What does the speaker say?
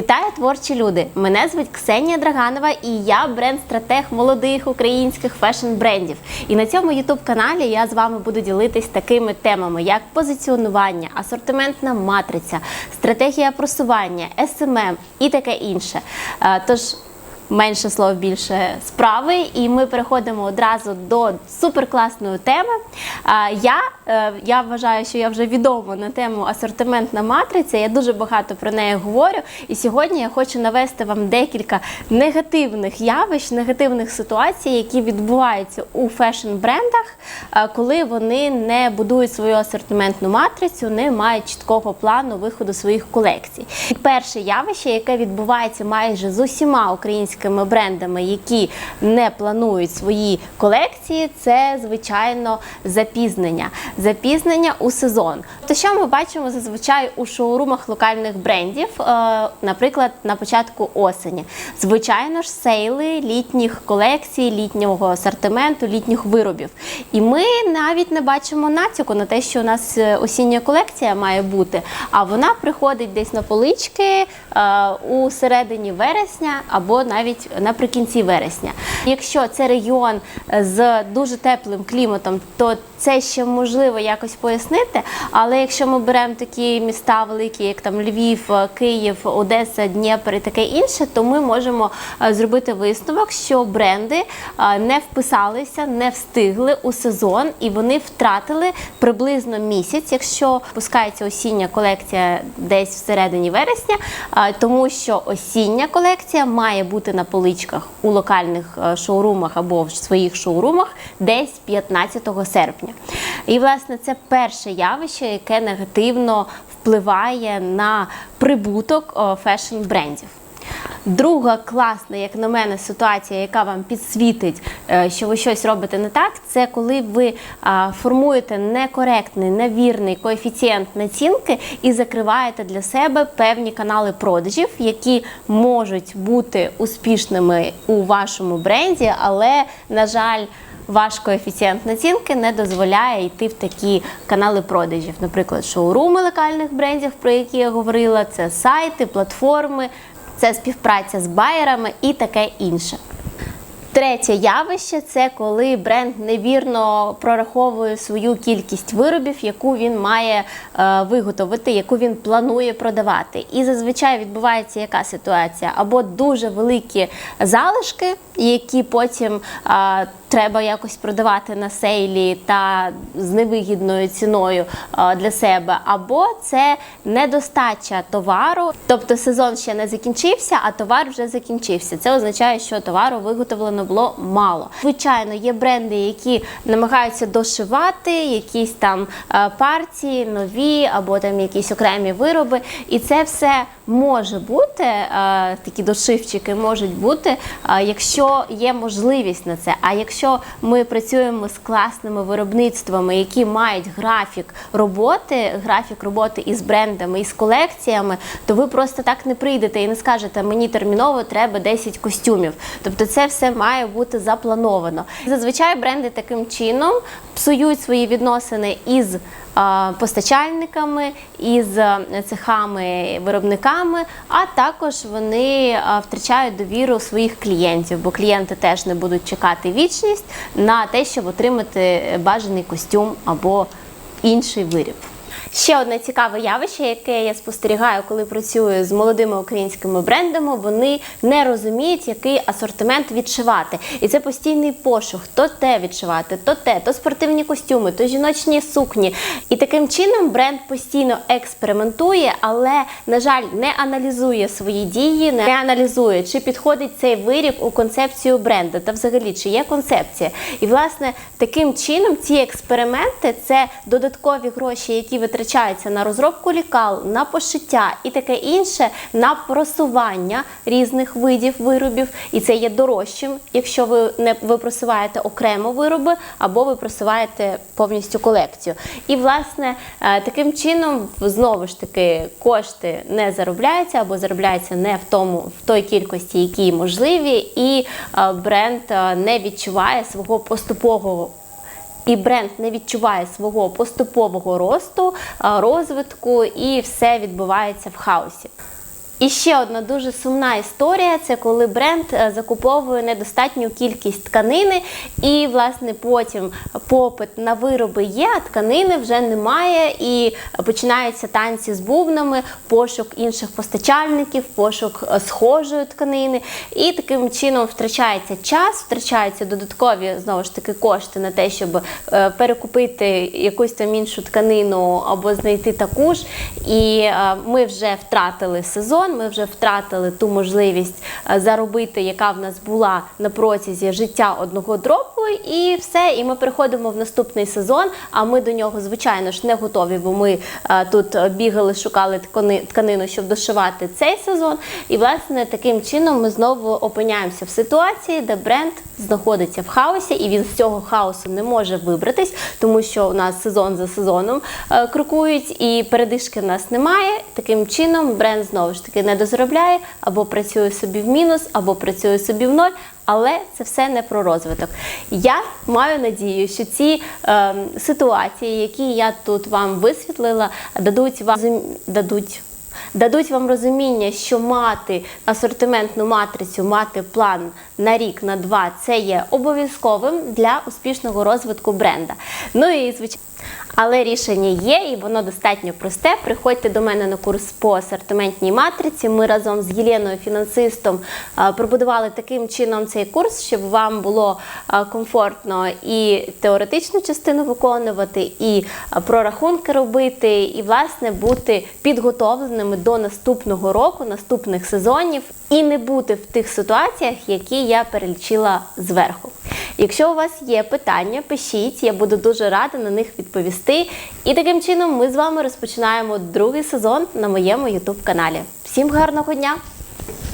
Вітаю творчі люди! Мене звуть Ксенія Драганова і я бренд-стратег молодих українських фешн-брендів. І на цьому ютуб-каналі я з вами буду ділитись такими темами, як позиціонування, асортиментна матриця, стратегія просування, СММ і таке інше. Е, Тож менше слов, більше справи, і ми переходимо одразу до суперкласної теми. Я, е, я вважаю, що я вже відома на тему асортиментна матриця. Я дуже багато про неї говорю. І сьогодні я хочу навести вам декілька негативних явищ, негативних ситуацій, які відбуваються у фешн-брендах, коли вони не будують свою асортиментну матрицю, не мають чіткого плану виходу своїх колекцій. І перше явище, яке відбувається майже з усіма українськими брендами, які не планують свої колекції, це звичайно запізнення. Запізнення у сезон. То що ми бачимо зазвичай у шоурумах локальних брендів, е, наприклад, на початку осені. Звичайно ж, сейли літніх колекцій, літнього асортименту, літніх виробів. І ми навіть не бачимо натяку на те, що у нас е, осіння колекція має бути, а вона приходить десь на полички е, у середині вересня або навіть наприкінці вересня. Якщо це регіон е, з дуже теплим кліматом, то це ще можливо якось пояснити. Але якщо ми беремо такі міста великі, як там Львів, е, Київ, Одеса, Дніпро і таке інше, то ми можемо е, зробити висновок, що бренди не вписалися, не встигли у сезон, і вони втратили приблизно місяць, якщо пускається осіння колекція десь всередині вересня, тому що осіння колекція має бути на поличках у локальних е, шоурумах або в своїх шоурумах десь 15 серпня. І власне це перше явище, яке негативно впливає на прибуток е, фешн-брендів. Друга класна, як на мене, ситуація, яка вам підсвітить, е, що ви щось робите не так, це коли ви формуєте некоректний, невірний коефіцієнт націнки і закриваєте для себе певні канали продажів, які можуть бути успішними у вашому бренді, але, на жаль, ваш коефіцієнт націнки не дозволяє йти в такі канали продажів. Наприклад, шоуруми локальних брендів, про які я говорила, це сайти, платформи, це співпраця з байерами і таке інше. Третє явище це коли бренд невірно прораховує свою кількість виробів, яку він має е, виготовити, яку він планує продавати. І зазвичай відбувається яка ситуація? Або дуже великі залишки, які потім е, треба якось продавати на сейлі та з невигідною ціною е, для себе, або це недостача товару, тобто сезон ще не закінчився, а товар вже закінчився. Це означає, що товару виготовлено було мало. Звичайно, є бренди, які намагаються дошивати якісь там партії, нові або там якісь окремі вироби, і це все може бути. е, Такі дошивчики можуть бути, е, якщо є можливість на це. А якщо ми працюємо з класними виробництвами, які мають графік роботи, графік роботи із брендами, із колекціями, то ви просто так не прийдете і не скажете, мені терміново треба 10 костюмів. Тобто це все має бути заплановано. Зазвичай бренди таким чином псують свої відносини із постачальниками, із е, цехами, виробниками, а також вони втрачають довіру своїх клієнтів, бо клієнти теж не будуть чекати вічність на те, щоб отримати бажаний костюм або інший виріб. Ще одне цікаве явище, яке я спостерігаю, коли працюю з молодими українськими брендами, вони не розуміють, який асортимент відшивати. І це постійний пошук, то те відшивати, то те, то спортивні костюми, то жіночні сукні. І таким чином бренд постійно експериментує, але, на жаль, не аналізує свої дії, не аналізує, чи підходить цей виріб у концепцію бренду, та взагалі чи є концепція. І власне таким чином ці експерименти це додаткові гроші, які витрачаються на розробку лікал, на пошиття і таке інше, на просування різних видів виробів. І це є дорожчим, якщо ви не ви просуваєте окремо вироби або ви просуваєте повністю колекцію. І власне е, таким чином знову ж таки кошти не заробляються або заробляються не в тому в той кількості, які можливі, і е, бренд е, не відчуває свого поступового і бренд не відчуває свого поступового росту, розвитку, і все відбувається в хаосі. І ще одна дуже сумна історія це коли бренд е, закуповує недостатню кількість тканини, і власне потім попит на вироби є, а тканини вже немає, і починаються танці з бубнами, пошук інших постачальників, пошук е, схожої тканини. І таким чином втрачається час, втрачаються додаткові знову ж таки кошти на те, щоб е, перекупити якусь там іншу тканину або знайти таку ж. І ми вже втратили сезон, ми вже втратили ту можливість е, заробити, яка в нас була на протязі життя одного дропу, і все. І ми переходимо в наступний сезон. А ми до нього, звичайно ж, не готові, бо ми е, тут е, бігали, шукали ткани- тканину, щоб дошивати цей сезон. І власне таким чином ми знову опиняємося в ситуації, де бренд знаходиться в хаосі, і він з цього хаосу не може вибратись, тому що у нас сезон за сезоном е, крокують, і передишки в нас немає. Таким чином бренд знову ж таки не дозаробляє, або працює собі в мінус, або працює собі в ноль. Але це все не про розвиток. Я маю надію, що ці е, ситуації, які я тут вам висвітлила, дадуть вам дадуть. Дадуть вам розуміння, що мати асортиментну матрицю, мати план на рік, на два це є обов'язковим для успішного розвитку бренда. Ну і звичайно. Але рішення є, і воно достатньо просте. Приходьте до мене на курс по асортиментній матриці. Ми разом з Єленою, фінансистом, е, пробудували таким чином цей курс, щоб вам було е, комфортно і теоретичну частину виконувати, і е, прорахунки робити, і власне бути підготовленими до наступного року, наступних сезонів, і не бути в тих ситуаціях, які я перелічила зверху. Якщо у вас є питання, пишіть, я буду дуже рада на них відповісти. І таким чином ми з вами розпочинаємо другий сезон на моєму YouTube каналі. Всім гарного дня!